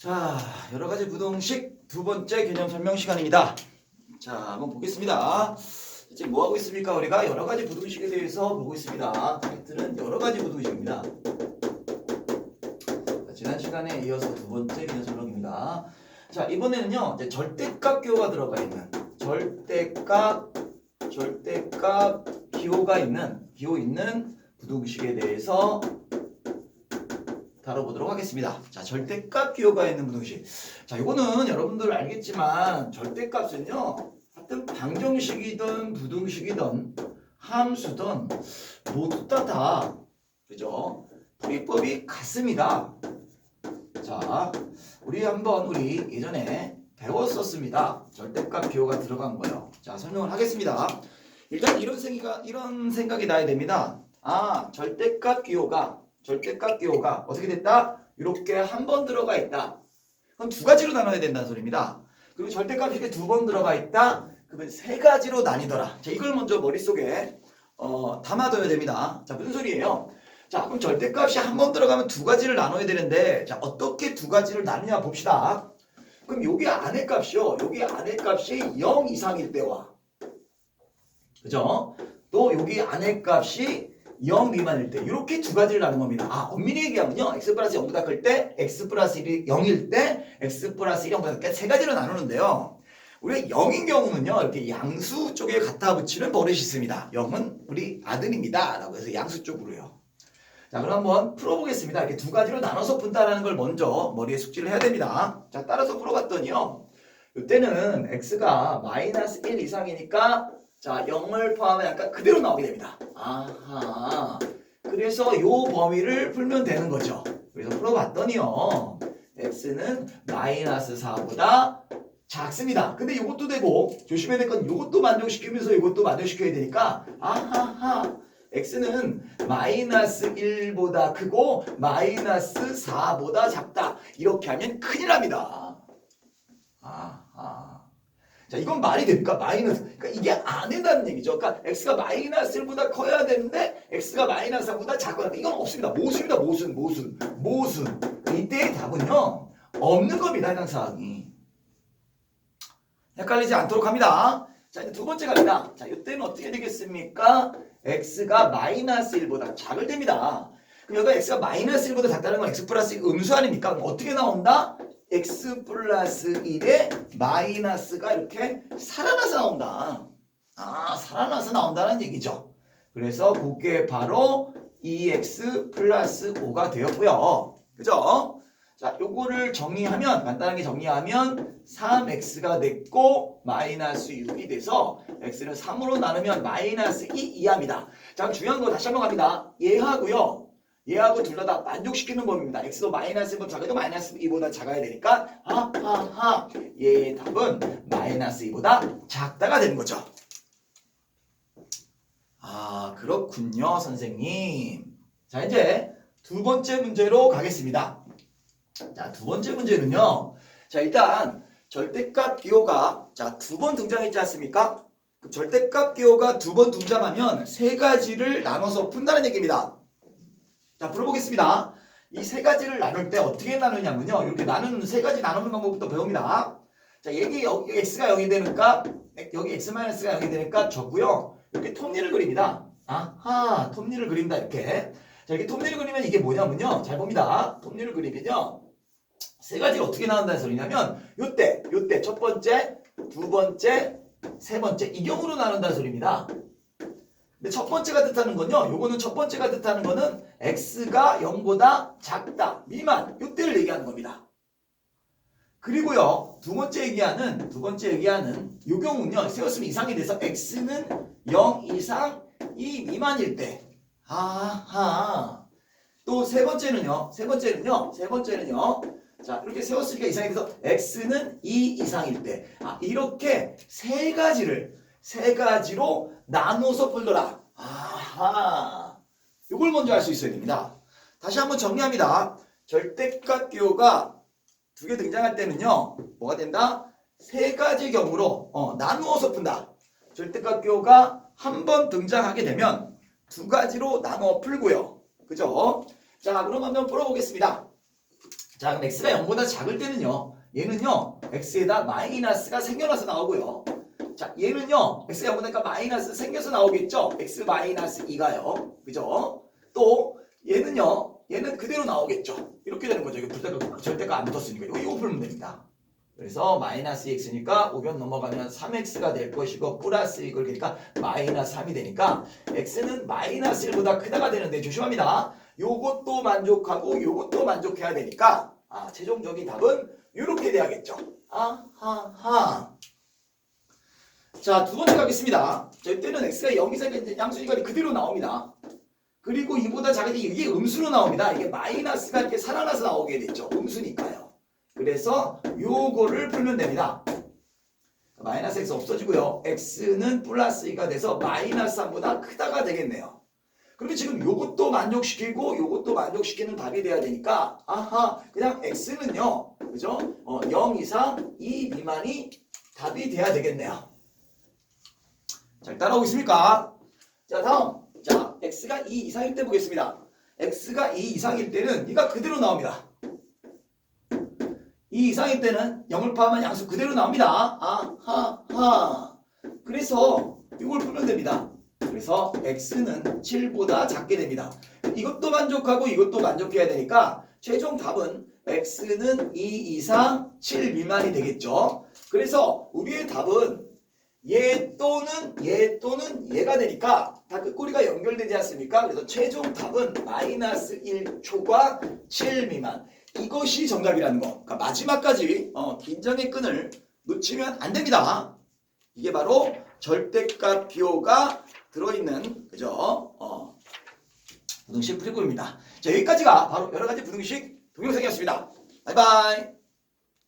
자, 여러 가지 부동식 두 번째 개념 설명 시간입니다. 자, 한번 보겠습니다. 지금 뭐 하고 있습니까? 우리가 여러 가지 부동식에 대해서 보고 있습니다. 타이틀은 여러 가지 부동식입니다. 자, 지난 시간에 이어서 두 번째 개념 설명입니다. 자, 이번에는요, 이제 절대값 기호가 들어가 있는 절대값, 절대값 기호가 있는 기호 있는 부동식에 대해서 다뤄보도록 하겠습니다. 자, 절대값 기호가 있는 부동식. 자, 이거는 여러분들 알겠지만 절대값은요. 하여튼 방정식이든 부등식이든 함수든 모두 다 다 그죠? 분리법이 같습니다. 자, 우리 한번 우리 예전에 배웠었습니다. 절대값 기호가 들어간 거예요. 자, 설명을 하겠습니다. 일단 이런 생각이 이런 생각이 나야 됩니다. 아, 절대값 기호가 절대값 기호가 어떻게 됐다? 이렇게 한 번 들어가 있다. 그럼 두 가지로 나눠야 된다는 소리입니다. 그리고 절대값이 이렇게 두 번 들어가 있다. 그러면 세 가지로 나뉘더라. 자, 이걸 먼저 머릿속에 어, 담아둬야 됩니다. 자, 무슨 소리예요? 자, 그럼 절대값이 한 번 들어가면 두 가지를 나눠야 되는데, 자, 어떻게 두 가지를 나누냐 봅시다. 그럼 여기 안의 값이요. 여기 안의 값이 0 이상일 때와, 그죠? 또 여기 안의 값이 0 미만일 때 이렇게 두 가지를 나눈 겁니다. 아, 엄밀히 얘기하면요. x 플러스 0보다 클 때, x 플러스 1이 0일 때, x 플러스 1이 0보다 클때 세 가지로 나누는데요. 우리가 0인 경우는요. 이렇게 양수 쪽에 갖다 붙이는 버릇이 있습니다. 0은 우리 아들입니다. 라고 해서 양수 쪽으로요. 자, 그럼 한번 풀어보겠습니다. 이렇게 두 가지로 나눠서 푼다라는 걸 먼저 머리에 숙지를 해야 됩니다. 자, 따라서 풀어봤더니요. 이때는 x가 마이너스 1 이상이니까 자, 0을 포함해 약간 그대로 나오게 됩니다. 아하. 그래서 요 범위를 풀면 되는 거죠. 그래서 풀어봤더니요. x는 마이너스 4보다 작습니다. 근데 이것도 되고 조심해야 될 건 이것도 만족시키면서 이것도 만족시켜야 되니까 아하하. x는 마이너스 1보다 크고 마이너스 4보다 작다. 이렇게 하면 큰일 납니다. 아하. 자, 이건 말이 됩니까? 마이너스. 그러니까 이게 안 된다는 얘기죠. 그러니까 x가 마이너스 1보다 커야 되는데 x가 마이너스 4보다 작거나 이건 없습니다. 모순입니다. 모순, 모순, 모순. 이때의 답은요. 없는 겁니다. 해당 사항이. 헷갈리지 않도록 합니다. 자, 이제 두 번째 갑니다. 자, 이때는 어떻게 되겠습니까? x가 마이너스 1보다 작을 됩니다. 그럼 여기가 x가 마이너스 1보다 작다는 건 x 플러스 1 음수 아닙니까? 어떻게 나온다? X 플러스 1에 마이너스가 이렇게 살아나서 나온다. 아, 살아나서 나온다는 얘기죠. 그래서 그게 바로 2x 플러스 5가 되었고요. 그죠? 자, 요거를 정리하면 간단하게 정리하면 3x가 됐고 마이너스 6이 돼서 x는 3으로 나누면 마이너스 2 이하입니다. 자, 중요한 거 다시 한번 갑니다. 얘하고요. 얘하고 둘다 만족시키는 법입니다. x도 마이너스 1보다 작아도 마이너스 2보다 작아야 되니까 하하하 얘의 답은 마이너스 2보다 작다가 되는 거죠. 아 그렇군요 선생님. 자 이제 두 번째 문제로 가겠습니다. 자 두 번째 문제는요. 자 일단 절대값 기호가 자 두 번 등장했지 않습니까? 그 절대값 기호가 두 번 등장하면 세 가지를 나눠서 푼다는 얘기입니다. 자, 풀어보겠습니다. 이 세 가지를 나눌 때 어떻게 나누냐면요. 이렇게 나누는 세 가지 나누는 방법부터 배웁니다. 자, 여기, 여기 x가 0이 되니까, 여기 x-가 0이 되니까 저고요. 이렇게 톱니를 그립니다. 아하, 톱니를 그린다, 이렇게. 자, 이렇게 톱니를 그리면 이게 뭐냐면요. 잘 봅니다. 톱니를 그리면요. 세 가지가 어떻게 나온다는 소리냐면, 요때, 요때, 첫 번째, 두 번째, 세 번째, 이 경우로 나눈다는 소리입니다. 근데 첫 번째가 뜻하는 건요. 요거는 첫 번째가 뜻하는 거는 x가 0보다 작다, 미만 요때를 얘기하는 겁니다. 그리고요. 두 번째 얘기하는 두 번째 얘기하는 요 경우는요. 세웠으면 이상이 돼서 x는 0 이상 2 미만일 때. 아하. 또 세 번째는요. 세 번째는요. 세 번째는요. 자, 이렇게 세웠으니까 이상이 돼서 x는 2 이상일 때. 아, 이렇게 세 가지를 세 가지로 나눠서 풀더라. 아하. 이걸 먼저 알 수 있어야 됩니다. 다시 한번 정리합니다. 절대값 기호가 두 개 등장할 때는요. 뭐가 된다? 세 가지 경우로 어, 나누어서 푼다. 절대값 기호가 한 번 등장하게 되면 두 가지로 나눠 풀고요. 그죠? 자, 그럼 한번 풀어보겠습니다. 자 그럼 x가 0보다 작을 때는요 얘는요 x에다 마이너스가 생겨나서 나오고요 자 얘는요 x가 0보다 마이너스 생겨서 나오겠죠? x 마이너스 2가요. 그죠? 또 얘는요 얘는 그대로 나오겠죠? 이렇게 되는 거죠. 이거 절대가, 절대가 안 붙었으니까. 이거, 이거 풀면 됩니다. 그래서 마이너스 x니까 5변 넘어가면 3x가 될 것이고 플러스 이걸 그러니까 마이너스 3이 되니까 x는 마이너스 1보다 크다가 되는데 조심합니다. 요것도 만족하고 요것도 만족해야 되니까 아 최종적인 답은 이렇게 돼야겠죠. 아하하 자 두 번째 가겠습니다. 자 이때는 x가 0 이상 양수니까 그대로 나옵니다. 그리고 이보다 때 이게 음수로 나옵니다. 이게 마이너스가 이렇게 살아나서 나오게 됐죠. 음수니까요. 그래서 요거를 풀면 됩니다. 마이너스 x 없어지고요. X는 플러스 2가 돼서 마이너스 3보다 크다가 되겠네요. 그러면 지금 요것도 만족시키고 요것도 만족시키는 답이 돼야 되니까 아하 그냥 x는요. 그죠? 어, 0 이상 2 미만이 답이 돼야 되겠네요 잘 따라오고 있습니까? 자 다음. 자 x가 2 이상일 때 보겠습니다. x가 2 이상일 때는 이가 그대로 나옵니다. 2 이상일 때는 0을 포함한 양수 그대로 나옵니다. 아하하. 그래서 이걸 풀면 됩니다. 그래서 x는 7보다 작게 됩니다. 이것도 만족하고 이것도 만족해야 되니까 최종 답은 x는 2 이상 7 미만이 되겠죠. 그래서 우리의 답은 얘 또는 얘 또는 얘가 되니까 다 끝꼬리가 연결되지 않습니까? 그래서 최종 답은 마이너스 1초과 7 미만 이것이 정답이라는 거. 그러니까 마지막까지 어, 긴장의 끈을 놓치면 안 됩니다. 이게 바로 절대값 비호가 들어있는 그죠? 어, 부등식 풀이구입니다. 자 여기까지가 바로 여러 가지 부등식 동영상이었습니다. 바이바이.